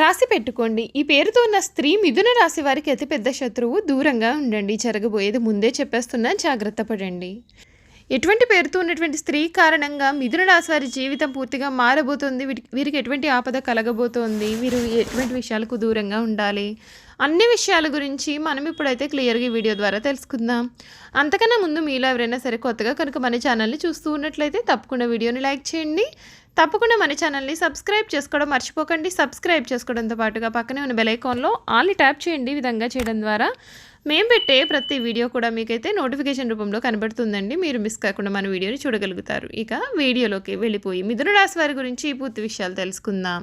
రాసి పెట్టుకోండి. ఈ పేరుతో ఉన్న స్త్రీ మిథున రాశి వారికి అతిపెద్ద శత్రువు దూరంగా ఉండండి. జరగబోయేది ముందే చెప్పేస్తున్నా జాగ్రత్త పడండి. ఎటువంటి పేరుతో ఉన్నటువంటి స్త్రీ కారణంగా మిథున రాశి వారి జీవితం పూర్తిగా మారబోతుంది? వీరికి వీరికి ఎటువంటి ఆపద కలగబోతోంది? వీరు ఎటువంటి విషయాలకు దూరంగా ఉండాలి? అన్ని విషయాల గురించి మనం ఇప్పుడైతే క్లియర్గా వీడియో ద్వారా తెలుసుకుందాం. అంతకన్నా ముందు మీలో ఎవరైనా సరే కొత్తగా కనుక మన ఛానల్ని చూస్తూ ఉన్నట్లయితే తప్పకుండా వీడియోని లైక్ చేయండి. తప్పకుండా మన ఛానల్ని సబ్స్క్రైబ్ చేసుకోవడం మర్చిపోకండి. సబ్స్క్రైబ్ చేసుకోవడంతో పాటుగా పక్కనే ఉన్న బెలైకాన్లో ఆల్ని ట్యాప్ చేయండి. ఈ విధంగా చేయడం ద్వారా మేము పెట్టే ప్రతి వీడియో కూడా మీకైతే నోటిఫికేషన్ రూపంలో కనబడుతుందండి. మీరు మిస్ కాకుండా మన వీడియోని చూడగలుగుతారు. ఇక వీడియోలోకి వెళ్ళిపోయి మిథున రాశి వారి గురించి పూర్తి విషయాలు తెలుసుకుందాం.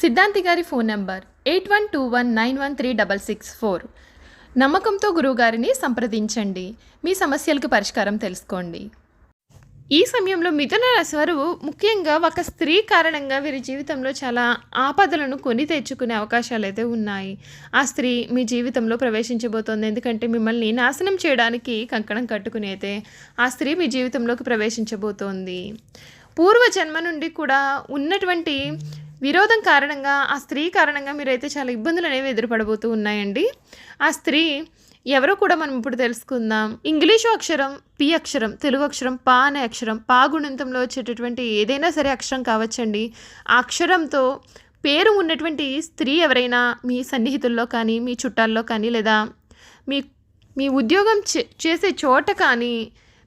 సిద్ధాంతి గారి phone number eight one two one nine one three double six four. నమ్మకంతో గురువుగారిని సంప్రదించండి. మీ సమస్యలకు పరిష్కారం తెలుసుకోండి. ఈ సమయంలో మిథున రాశి వారు ముఖ్యంగా ఒక స్త్రీ కారణంగా వీరి జీవితంలో చాలా ఆపదలను కొని తెచ్చుకునే అవకాశాలు అయితే ఉన్నాయి. ఆ స్త్రీ మీ జీవితంలో ప్రవేశించబోతోంది. ఎందుకంటే మిమ్మల్ని నాశనం చేయడానికి కంకణం కట్టుకుని అయితే ఆ స్త్రీ మీ జీవితంలోకి ప్రవేశించబోతోంది. పూర్వ జన్మ నుండి కూడా ఉన్నటువంటి విరోధం కారణంగా ఆ స్త్రీ కారణంగా మీరైతే చాలా ఇబ్బందులు అనేవి ఎదురుపడబోతూ ఉన్నాయండి. ఆ స్త్రీ ఎవరో కూడా మనం ఇప్పుడు తెలుసుకుందాం. ఇంగ్లీషు అక్షరం పి అక్షరం తెలుగు అక్షరం పా అనే అక్షరం పా గుణంతంలో వచ్చేటటువంటి ఏదైనా సరే అక్షరం కావచ్చండి. ఆ అక్షరంతో పేరు ఉన్నటువంటి స్త్రీ ఎవరైనా మీ సన్నిహితుల్లో కానీ మీ చుట్టాల్లో కానీ లేదా మీ మీ ఉద్యోగం చే- చేసే చోట కానీ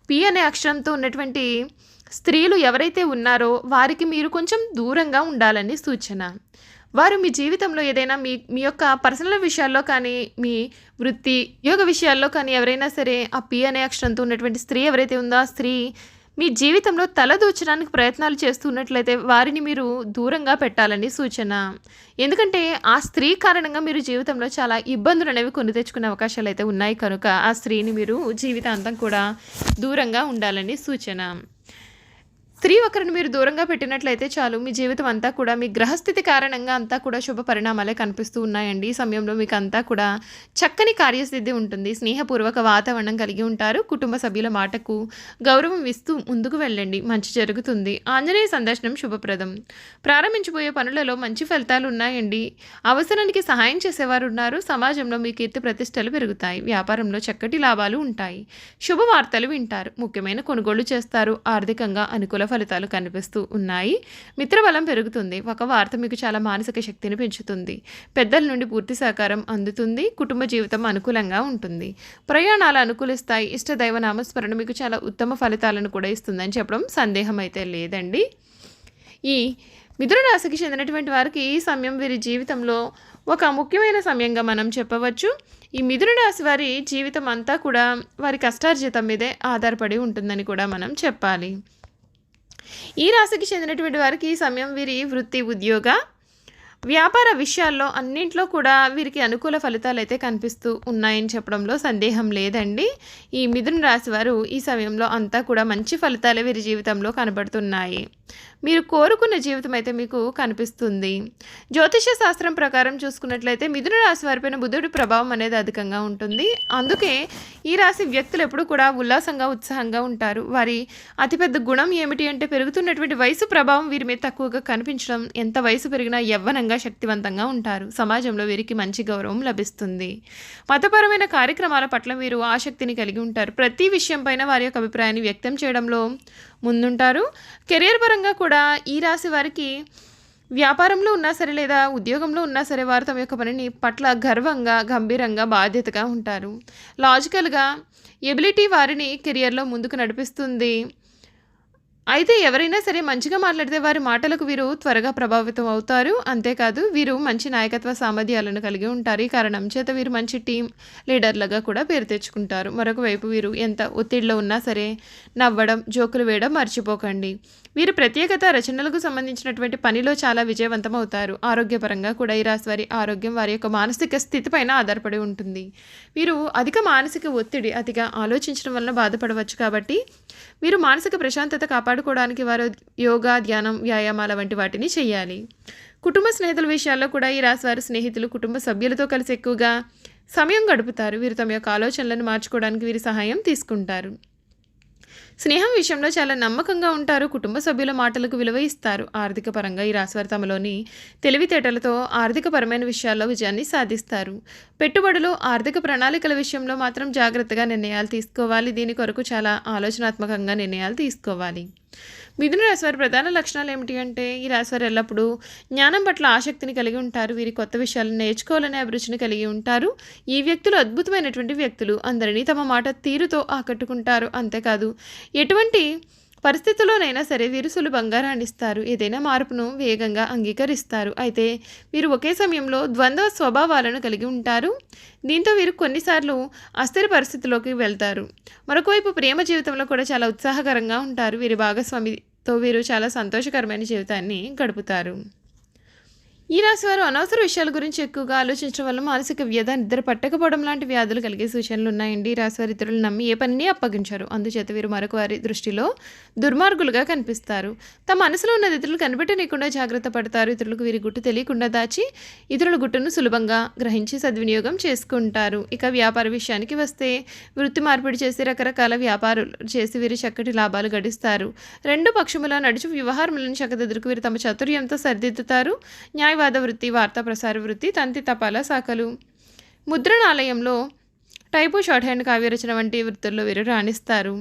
పి అనే అక్షరంతో ఉన్నటువంటి స్త్రీలు ఎవరైతే ఉన్నారో వారికి మీరు కొంచెం దూరంగా ఉండాలని సూచన. వారు మీ జీవితంలో ఏదైనా మీ మీ యొక్క పర్సనల్ విషయాల్లో కానీ మీ వృత్తి యోగ విషయాల్లో కానీ ఎవరైనా సరే ఆ పి అనే అక్షరంతో ఉన్నటువంటి స్త్రీ ఎవరైతే ఉందో ఆ స్త్రీ మీ జీవితంలో తలదూచడానికి ప్రయత్నాలు చేస్తున్నట్లయితే వారిని మీరు దూరంగా పెట్టాలని సూచన. ఎందుకంటే ఆ స్త్రీ కారణంగా మీరు జీవితంలో చాలా ఇబ్బందులు అనేవి కొని తెచ్చుకునే అవకాశాలు అయితే ఉన్నాయి కనుక ఆ స్త్రీని మీరు జీవితాంతం కూడా దూరంగా ఉండాలని సూచన. స్త్రీ ఒకరిని మీరు దూరంగా పెట్టినట్లయితే చాలు. మీ జీవితం అంతా కూడా మీ గ్రహస్థితి కారణంగా అంతా కూడా శుభ పరిణామాలే కనిపిస్తూ ఉన్నాయండి. ఈ సమయంలో మీకు అంతా కూడా చక్కని కార్యసిద్ధి ఉంటుంది. స్నేహపూర్వక వాతావరణం కలిగి ఉంటారు. కుటుంబ సభ్యుల మాటకు గౌరవం ఇస్తూ ముందుకు వెళ్ళండి. మంచి జరుగుతుంది. ఆంజనేయ సందర్శనం శుభప్రదం. ప్రారంభించబోయే పనులలో మంచి ఫలితాలు ఉన్నాయండి. అవసరానికి సహాయం చేసేవారు ఉన్నారు. సమాజంలో మీ కీర్తి ప్రతిష్టలు పెరుగుతాయి. వ్యాపారంలో చక్కటి లాభాలు ఉంటాయి. శుభవార్తలు వింటారు. ముఖ్యమైన కొనుగోలు చేస్తారు. ఆర్థికంగా అనుకూల ఫలితాలు కనిపిస్తూ ఉన్నాయి. మిత్రబలం పెరుగుతుంది. ఒక వార్త మీకు చాలా మానసిక శక్తిని పెంచుతుంది. పెద్దల నుండి పూర్తి సహకారం అందుతుంది. కుటుంబ జీవితం అనుకూలంగా ఉంటుంది. ప్రయాణాలు అనుకూలిస్తాయి. ఇష్టదైవ నామస్మరణ మీకు చాలా ఉత్తమ ఫలితాలను కూడా ఇస్తుందని చెప్పడం సందేహం అయితే లేదండి. ఈ మిథున రాశికి చెందినటువంటి వారికి ఈ సమయం వీరి జీవితంలో ఒక ముఖ్యమైన సమయంగా మనం చెప్పవచ్చు. ఈ మిథున రాశి వారి జీవితం అంతా కూడా వారి కష్టార్జితం మీదే ఆధారపడి ఉంటుందని కూడా మనం చెప్పాలి. ఈ రాశికి చెందినటువంటి వారికి ఈ సమయం వీరి వృత్తి ఉద్యోగ వ్యాపార విషయాల్లో అన్నింట్లో కూడా వీరికి అనుకూల ఫలితాలు అయితే కనిపిస్తూ ఉన్నాయని చెప్పడంలో సందేహం లేదండి. ఈ మిథున రాశి వారు ఈ సమయంలో అంతా కూడా మంచి ఫలితాలే వీరి జీవితంలో కనబడుతున్నాయి. మీరు కోరుకున్న జీవితం అయితే మీకు కనిపిస్తుంది. జ్యోతిష శాస్త్రం ప్రకారం చూసుకున్నట్లయితే మిథున రాశి వారిపైన బుధుడి ప్రభావం అనేది అధికంగా ఉంటుంది. అందుకే ఈ రాశి వ్యక్తులు ఎప్పుడూ కూడా ఉల్లాసంగా ఉత్సాహంగా ఉంటారు. వారి అతిపెద్ద గుణం ఏమిటి అంటే పెరుగుతున్నటువంటి వయసు ప్రభావం వీరి మీద తక్కువగా కనిపించడం. ఎంత వయసు పెరిగినా యవ్వనంగా శక్తివంతంగా ఉంటారు. సమాజంలో వీరికి మంచి గౌరవం లభిస్తుంది. మతపరమైన కార్యక్రమాల పట్ల వీరు ఆసక్తిని కలిగి ఉంటారు. ప్రతి విషయం పైన వారి యొక్క అభిప్రాయాన్ని వ్యక్తం చేయడంలో ముందుంటారు. కెరియర్ పరంగా కూడా ఈ రాశి వారికి వ్యాపారంలో ఉన్నా సరే లేదా ఉద్యోగంలో ఉన్నా సరే వారు తమ యొక్క పనిని పట్ల గర్వంగా గంభీరంగా బాధ్యతగా ఉంటారు. లాజికల్గా ఎబిలిటీ వారిని కెరియర్లో ముందుకు నడిపిస్తుంది. అయితే ఎవరైనా సరే మంచిగా మాట్లాడితే వారి మాటలకు వీరు త్వరగా ప్రభావితం అవుతారు. అంతేకాదు వీరు మంచి నాయకత్వ సామర్థ్యాలను కలిగి ఉంటారు. ఈ కారణం చేత వీరు మంచి టీం లీడర్లుగా కూడా పేరు తెచ్చుకుంటారు. మరొక వైపు వీరు ఎంత ఒత్తిడిలో ఉన్నా సరే నవ్వడం జోకులు వేయడం మర్చిపోకండి. వీరు ప్రత్యేకత రచనలకు సంబంధించినటువంటి పనిలో చాలా విజయవంతం అవుతారు ఆరోగ్యపరంగా కూడా ఈ రాశి వారి ఆరోగ్యం వారి యొక్క మానసిక స్థితిపైన ఆధారపడి ఉంటుంది. వీరు అధిక మానసిక ఒత్తిడి అతిగా ఆలోచించడం వలన బాధపడవచ్చు కాబట్టి వీరు మానసిక ప్రశాంతత కాపాడుకోవడానికి వారు యోగా ధ్యానం వ్యాయామాల వంటి వాటిని చేయాలి. కుటుంబ స్నేహితుల విషయాల్లో కూడా ఈ రాశివారి స్నేహితులు కుటుంబ సభ్యులతో కలిసి ఎక్కువగా సమయం గడుపుతారు. వీరు తమ యొక్క ఆలోచనలను మార్చుకోవడానికి వీరి సహాయం తీసుకుంటారు. స్నేహం విషయంలో చాలా నమ్మకంగా ఉంటారు. కుటుంబ సభ్యుల మాటలకు విలువ ఇస్తారు. ఆర్థిక పరంగా ఈ రాశివారు తమలోని తెలివితేటలతో ఆర్థికపరమైన విషయాల్లో విజయాన్ని సాధిస్తారు. పెట్టుబడులు ఆర్థిక ప్రణాళికల విషయంలో మాత్రం జాగ్రత్తగా నిర్ణయాలు తీసుకోవాలి. దీని కొరకు చాలా ఆలోచనాత్మకంగా నిర్ణయాలు తీసుకోవాలి. మిథున రాశివారి ప్రధాన లక్షణాలు ఏమిటి అంటే ఈ రాశివారు ఎల్లప్పుడూ జ్ఞానం పట్ల ఆసక్తిని కలిగి ఉంటారు వీరి కొత్త విషయాలను నేర్చుకోవాలనే అభిరుచిని కలిగి ఉంటారు. ఈ వ్యక్తులు అద్భుతమైనటువంటి వ్యక్తులు అందరినీ తమ మాట తీరుతో ఆకట్టుకుంటారు అంతేకాదు ఎటువంటి పరిస్థితుల్లోనైనా సరే వీరు సులభంగా రాణిస్తారు ఏదైనా మార్పును వేగంగా అంగీకరిస్తారు. అయితే వీరు ఒకే సమయంలో ద్వంద్వ స్వభావాలను కలిగి ఉంటారు. దీంతో వీరు కొన్నిసార్లు అస్థిర పరిస్థితిలోకి వెళ్తారు. మరొకవైపు ప్రేమ జీవితంలో కూడా చాలా ఉత్సాహకరంగా ఉంటారు. వీరి భాగస్వామితో వీరు చాలా సంతోషకరమైన జీవితాన్ని గడుపుతారు. ఈ రాశి వారు అనవసర విషయాల గురించి ఎక్కువగా ఆలోచించడం వల్ల మానసిక వ్యధ నిద్ర పట్టకపోవడం లాంటి వ్యాధులు కలిగే సూచనలు ఉన్నాయండి. ఈ రాశి వారి ఇతరులు నమ్మి ఏ పనిని అప్పగించారు. అందుచేత వీరు మరొక వారి దృష్టిలో దుర్మార్గులుగా కనిపిస్తారు. తమ మనసులో ఉన్న ఇతరులు కనిపెట్టనీయకుండా జాగ్రత్త పడతారు. ఇతరులకు వీరి గుట్టు తెలియకుండా దాచి ఇతరుల గుట్టును సులభంగా గ్రహించి సద్వినియోగం చేసుకుంటారు. ఇక వ్యాపార విషయానికి వస్తే వృత్తి మార్పిడి చేసి రకరకాల వ్యాపారాలు చేసి వీరు చక్కటి లాభాలు గడిస్తారు. రెండు పక్షముల నడుచు వ్యవహారములను చక్కదిద్దుకు వీరు తమ చతుర్యంతో సరిదిద్దుతారు. న్యాయ న్యాయవాద వృత్తి వార్తా ప్రసార వృత్తి తంతి తపాలా శాఖలు. ముద్రణాలయంలో టైపు షార్ట్ హ్యాండ్ కావ్యరచన వంటి వృత్తుల్లో వీరు రాణిస్తారు.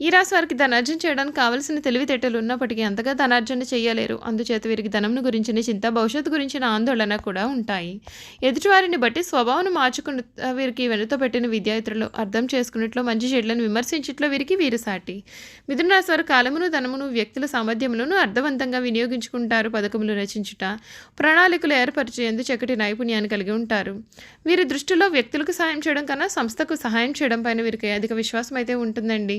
ఈ రాశి వారికి ధనార్జన చేయడానికి కావలసిన తెలివితేటలు ఉన్నప్పటికీ అంతగా ధనార్జన చేయలేరు. అందుచేత వీరికి ధనంను గురించిన చింత భవిష్యత్తు గురించిన ఆందోళన కూడా ఉంటాయి. ఎదుటివారిని బట్టి స్వభావం మార్చుకున్న వీరికి వెనుతో పెట్టిన విద్యార్థులు అర్థం చేసుకున్నట్లు మంచి చెడులను విమర్శించట్లో వీరికి వీరు సాటి మిథున రాశి వారు కాలమును ధనమును వ్యక్తుల సామర్థ్యములను అర్థవంతంగా వినియోగించుకుంటారు. పథకములు రచించుట ప్రణాళికలు ఏర్పరిచేందుకు చక్కటి నైపుణ్యాన్ని కలిగి ఉంటారు. వీరి దృష్టిలో వ్యక్తులకు సహాయం చేయడం కన్నా సంస్థకు సహాయం చేయడం పైన వీరికి అధిక విశ్వాసం అయితే ఉంటుందండి.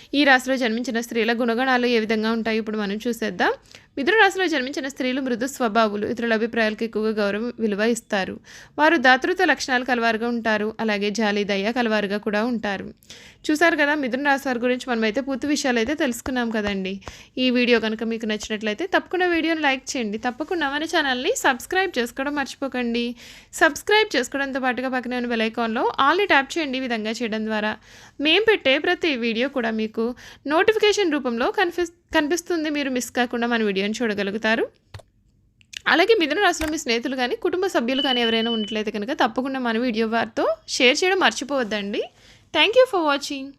ఈ రాశిలో జన్మించిన స్త్రీల గుణగణాలు ఏ విధంగా ఉంటాయి? ఇప్పుడు మనం చూసేద్దాం. మిథున రాశిలో జన్మించిన స్త్రీలు మృదు స్వభావులు ఇతరుల అభిప్రాయాలకు ఎక్కువగా గౌరవం విలువ ఇస్తారు. వారు దాతృత్వ లక్షణాలు కలవారుగా ఉంటారు. అలాగే జాలి దయ కలవారుగా కూడా ఉంటారు. చూసారు కదా మిథున రాశి వారి గురించి మనమైతే పూర్తి విషయాలు అయితే తెలుసుకున్నాం కదండి. ఈ వీడియో కనుక మీకు నచ్చినట్లయితే తప్పకుండా వీడియోని లైక్ చేయండి. తప్పకుండా మన ఛానల్ని సబ్స్క్రైబ్ చేసుకోవడం మర్చిపోకండి. సబ్స్క్రైబ్ చేసుకోవడంతో పాటుగా పక్కన ఉన్న బెలైకాన్లో ఆల్ని ట్యాప్ చేయండి ఈ విధంగా చేయడం ద్వారా. మేము పెట్టే ప్రతి వీడియో కూడా మీకు నోటిఫికేషన్ రూపంలో కనిపి కనిపిస్తుంది మీరు మిస్ కాకుండా మన వీడియోని చూడగలుగుతారు. అలాగే మిథున రాశిలో మీ స్నేహితులు కానీ కుటుంబ సభ్యులు కానీ ఎవరైనా ఉన్నట్లయితే కనుక తప్పకుండా మన వీడియో వారితో షేర్ చేయడం మర్చిపోవద్దండి. Thank you for watching